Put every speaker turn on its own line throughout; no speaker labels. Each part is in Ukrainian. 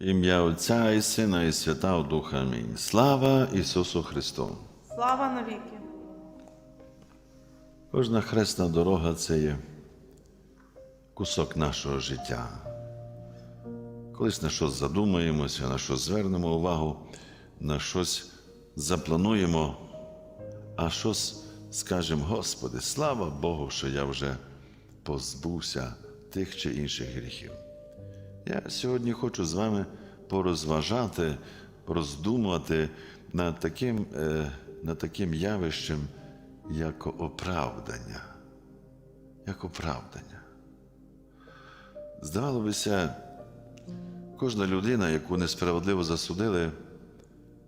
Ім'я Отця і Сина, і Святого Духа. Амінь. Слава Ісусу Христу!
Слава навіки!
Кожна хресна дорога це є кусок нашого життя. Колись на щось задумаємося, на щось звернемо увагу, на щось заплануємо, а щось скажемо, Господи, слава Богу, що я вже позбувся тих чи інших гріхів. Я сьогодні хочу з вами порозважати, роздумувати над таким, е, над таким явищем, як оправдання. Як оправдання. Здавалося, кожна людина, яку несправедливо засудили,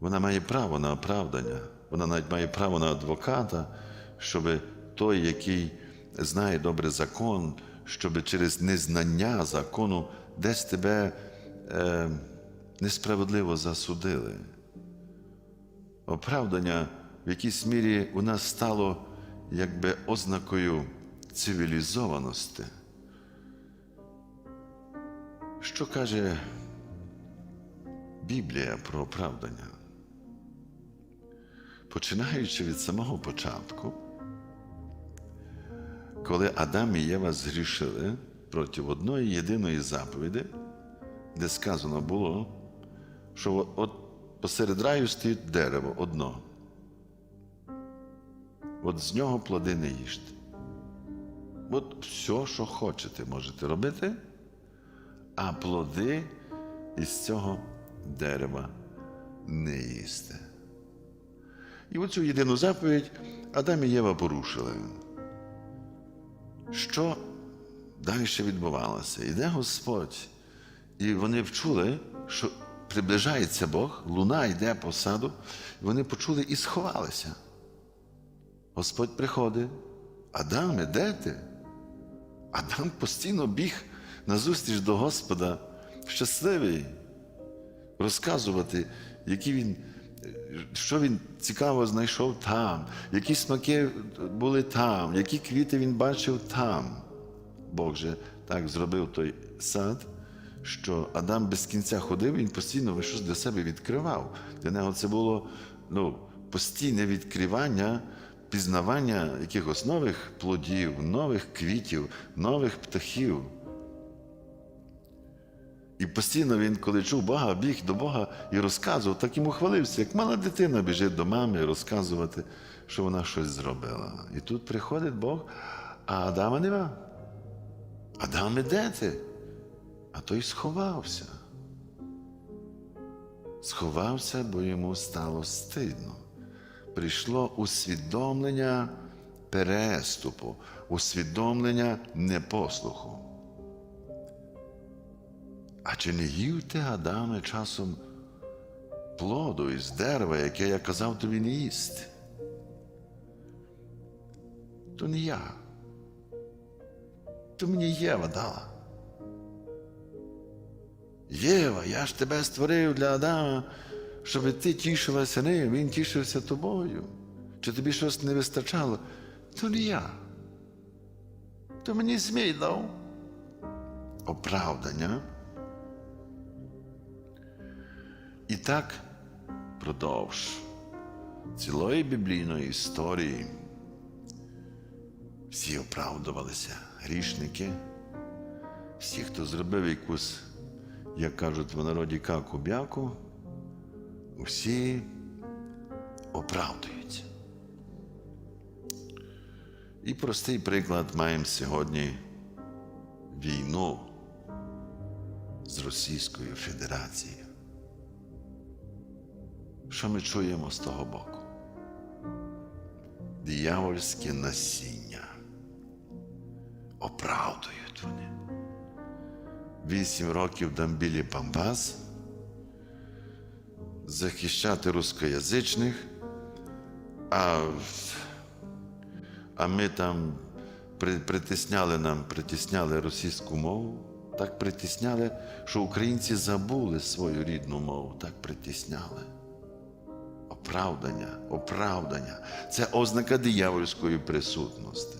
вона має право на оправдання, вона навіть має право на адвоката, щоб той, який знає добре закон, щоб через незнання закону десь тебе е, несправедливо засудили. Оправдання в якійсь мірі у нас стало якби ознакою цивілізованості. Що каже Біблія про оправдання? Починаючи від самого початку, коли Адам і Єва згрішили проти одної єдиної заповіді, де сказано було, що от посеред раю стоїть дерево одно. От з нього плоди не їжте. От все, що хочете, можете робити, а плоди із цього дерева не їсти. І оцю єдину заповідь Адам і Єва порушили. Що далі відбувалося? Іде Господь, і вони вчули, що приближається Бог, луна йде по саду, і вони почули і сховалися. Господь приходить, Адаме, де ти? Адам постійно біг назустріч до Господа, щасливий, розказувати, які він, що він цікаво знайшов там, які смаки були там, які квіти він бачив там. Бог же так зробив той сад, що Адам без кінця ходив, він постійно щось для себе відкривав. Для нього це було ну, постійне відкривання, пізнавання якихось нових плодів, нових квітів, нових птахів. І постійно він, коли чув Бога, біг до Бога і розказував, так йому хвалився, як мала дитина біжить до мами розказувати, що вона щось зробила. І тут приходить Бог, а Адама нема. Адаме, де ти? А той сховався. Сховався, бо йому стало стидно. Прийшло усвідомлення переступу, усвідомлення непослуху. А чи не їв ти, Адаме, часом плоду із дерева, яке я казав тобі не їсти? То не я. То мені Єва дала. Єва, я ж тебе створив для Адама, щоб ти тішилася ним, він тішився тобою. Чи тобі щось не вистачало? То не я. То мені змій дав. Оправдання. І так продовж цілої біблійної історії всі оправдувалися грішники, всі, хто зробив якусь, як кажуть в народі каку-бяку, усі оправдуються. І простий приклад маємо сьогодні війну з Російською Федерацією. Що ми чуємо з того боку? Диявольське насіння. Оправдують вони. Вісім років Дамбілі Памбас захищати рускоязичних, а, а ми там при- притисняли нам, притисняли російську мову, так притисняли, що українці забули свою рідну мову, так притисняли. Оправдання, оправдання це ознака диявольської присутності.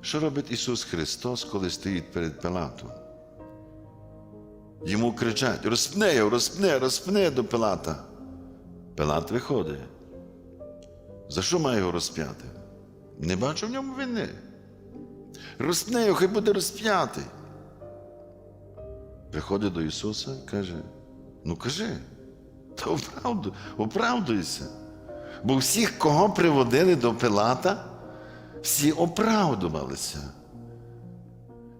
Що робить Ісус Христос, коли стоїть перед Пилатом? Йому кричать: розпни його, розпни, розпни до Пилата. Пилат виходить. За що має його розп'яти? Не бачу в ньому вини. Розпни його, хай буде розп'ятий. Приходить до Ісуса і каже: ну кажи, та оправду, оправдуйся. Бо всіх, кого приводили до Пилата, всі оправдувалися.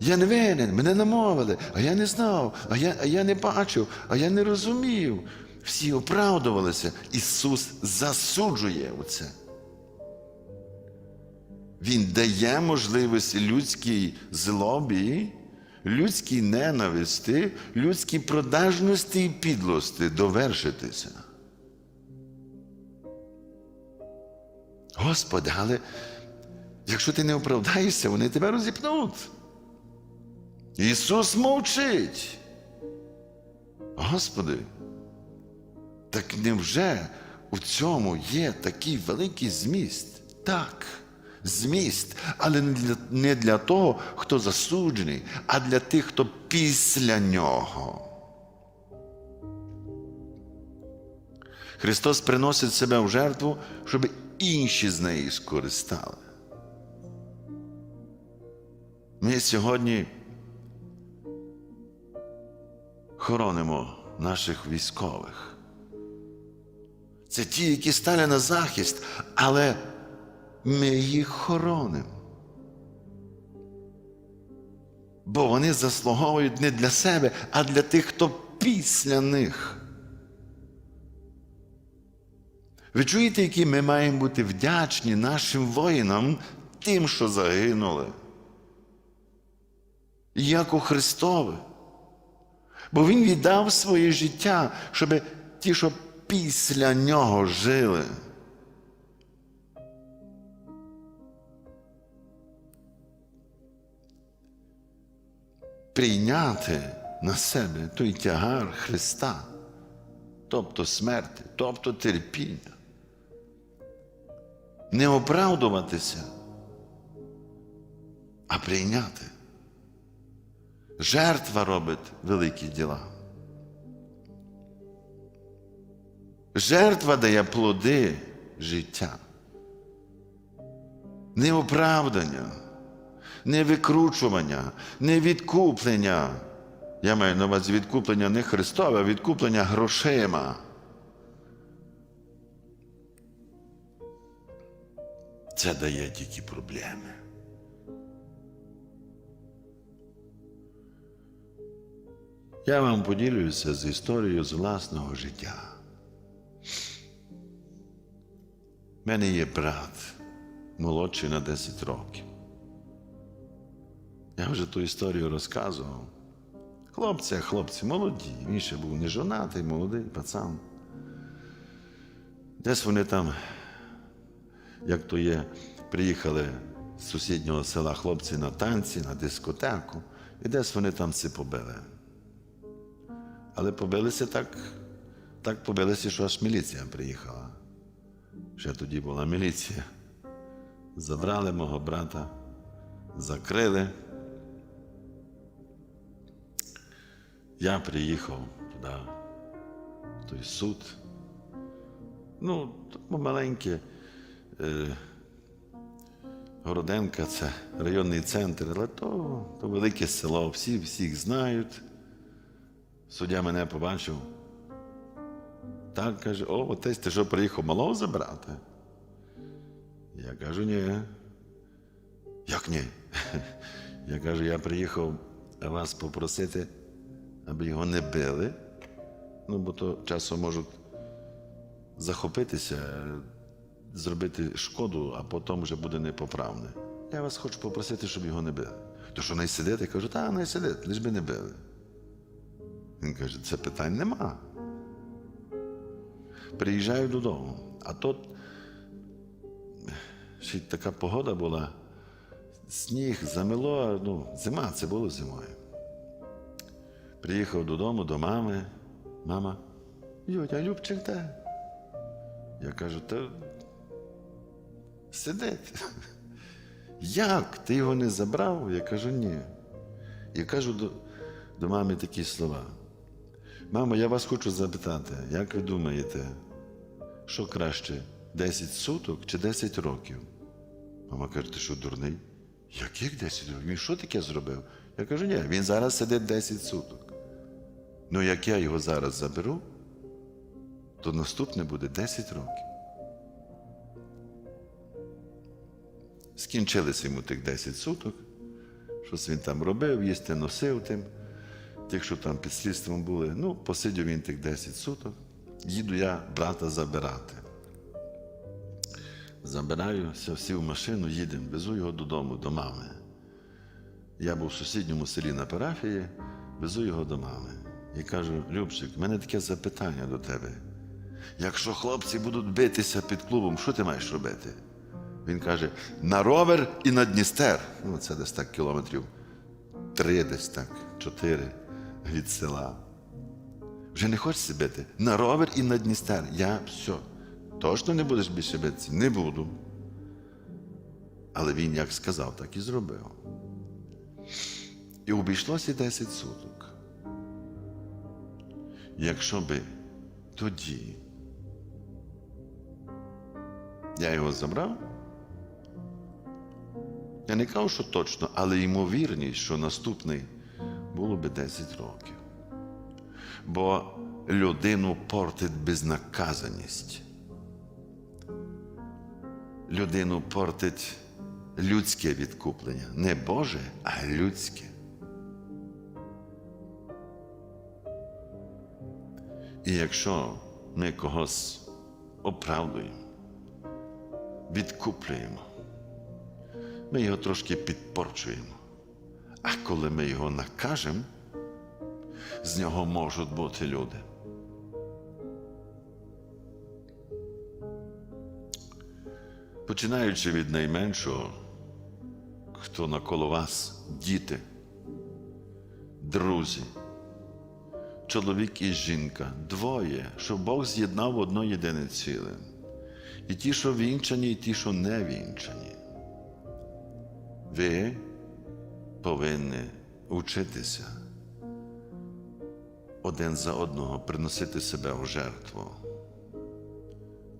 Я не винен, мене намовили, а я не знав, а я, а я не бачив, а я не розумів. Всі оправдувалися. Ісус засуджує оце. Він дає можливості людській злобі, людській ненависті, людській продажності і підлості довершитися. Господи, але якщо ти не оправдаєшся, вони тебе розіпнуть. Ісус мовчить. Господи, так невже у цьому є такий великий зміст? Так, зміст, але не для, того, хто засуджений, а для тих, хто після нього. Христос приносить себе в жертву, щоб інші з неї скористали. Ми сьогодні хоронимо наших військових. Це ті, які стали на захист, але ми їх хоронимо. Бо вони заслуговують не для себе, а для тих, хто після них. Ви чуєте, які ми маємо бути вдячні нашим воїнам, тим, що загинули. Як у Христове. Бо Він віддав своє життя, щоб ті, що після нього жили. Прийняти на себе той тягар Христа, тобто смерти, тобто терпіння. Не оправдуватися, а прийняти. Жертва робить великі діла. Жертва дає плоди життя. Не оправдання, не викручування, не відкуплення. Я маю на увазі відкуплення не Христове, а відкуплення грошима. Це дає тільки проблеми. Я вам поділюся з історією з власного життя. У мене є брат, молодший на 10 років. Я вже ту історію розказував. Хлопці, хлопці молоді. Він ще був не жонатий, молодий пацан. Десь вони там, як то є, приїхали з сусіднього села хлопці на танці, на дискотеку, і десь вони там все побили. Але побилися так, так побилися, що аж міліція приїхала. Ще тоді була міліція. Забрали мого брата, закрили. Я приїхав туди, в той суд. Ну, маленьке е, Городенка, це районний центр, але то, то велике село, всі всіх знають. Суддя мене побачив. Так каже, о, отець, ти що приїхав малого забрати? Я кажу, ні. Як ні? Я кажу, я приїхав вас попросити, аби його не били. Ну, бо то часом можуть захопитися, зробити шкоду, а потім вже буде непоправне. Я вас хочу попросити, щоб його не били. То що не сидить? Я кажу, так, не сидить, лиш би не били. Він каже, це питань нема. Приїжджаю додому, а тут ще й така погода була, сніг замело, ну, зима, це було зимою. Приїхав додому до мами. Мама, Юдя, Любчик де? Я кажу, та сидить. Як? Ти його не забрав? Я кажу, ні. І кажу до, до мами такі слова. Мамо, я вас хочу запитати, як ви думаєте, що краще, 10 суток чи 10 років? Мама каже, ти що дурний? Яких 10 років? Він що таке зробив? Я кажу, ні, він зараз сидить 10 суток. Ну як я його зараз заберу, то наступне буде 10 років. Скінчилися йому тих 10 суток. Щось він там робив, їсти носив тим, тих, що там під слідством були. Ну, посидів він тих 10 суток. Їду я брата забирати. Забираю, все, сів в машину, їдемо, везу його додому, до мами. Я був в сусідньому селі на парафії, везу його до мами. І кажу: Любчик, в мене таке запитання до тебе. Якщо хлопці будуть битися під клубом, що ти маєш робити? Він каже: на ровер і на Дністер. Ну, це десь так кілометрів три, десь так, чотири від села. Вже не хочеш бити? На ровер і на Дністер. Я все. Точно не будеш більше битися? Не буду. Але він як сказав, так і зробив. І обійшлося 10 суток. Якщо би тоді я його забрав, я не кажу, що точно, але ймовірність, що наступний було би 10 років. Бо людину портить безнаказаність. Людину портить людське відкуплення. Не Боже, а людське. І якщо ми когось оправдуємо, відкуплюємо, ми його трошки підпорчуємо. А коли ми його накажемо, з нього можуть бути люди. Починаючи від найменшого, хто навколо вас діти, друзі, чоловік і жінка, двоє, що Бог з'єднав в одно єдине ціле. І ті, що вінчані, і ті, що не вінчані. Ви повинні вчитися один за одного приносити себе в жертву.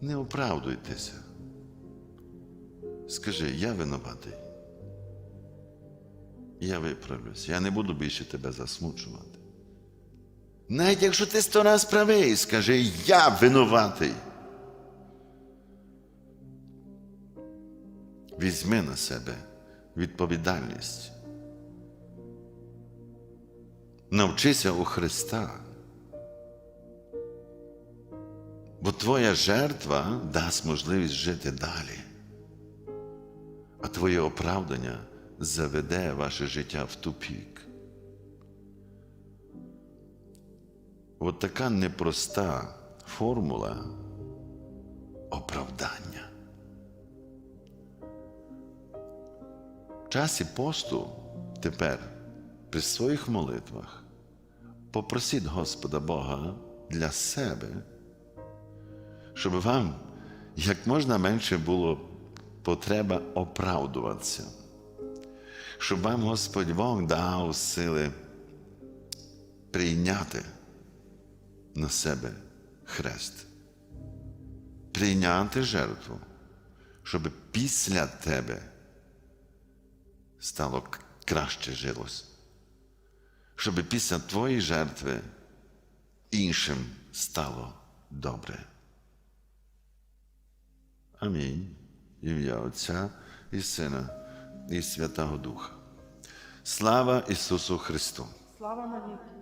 Не оправдуйтеся. Скажи, я винуватий. Я виправлюсь, я не буду більше тебе засмучувати. Навіть якщо ти сто раз правий, скажи, я винуватий. Візьми на себе відповідальність. Навчися у Христа. Бо твоя жертва дасть можливість жити далі, а твоє оправдання заведе ваше життя в тупік. От така непроста формула оправдання. В часі посту тепер при своїх молитвах попросіть Господа Бога для себе, щоб вам як можна менше було потреба оправдуватися, щоб вам Господь Бог дав сили прийняти на себе хрест, прийняти жертву, щоб після тебе стало краще жилось. Щоб після твоєї жертви іншим стало добре. Амінь. Ім'я Отця і Сина, і Святого Духа. Слава Ісусу Христу!
Слава навіки.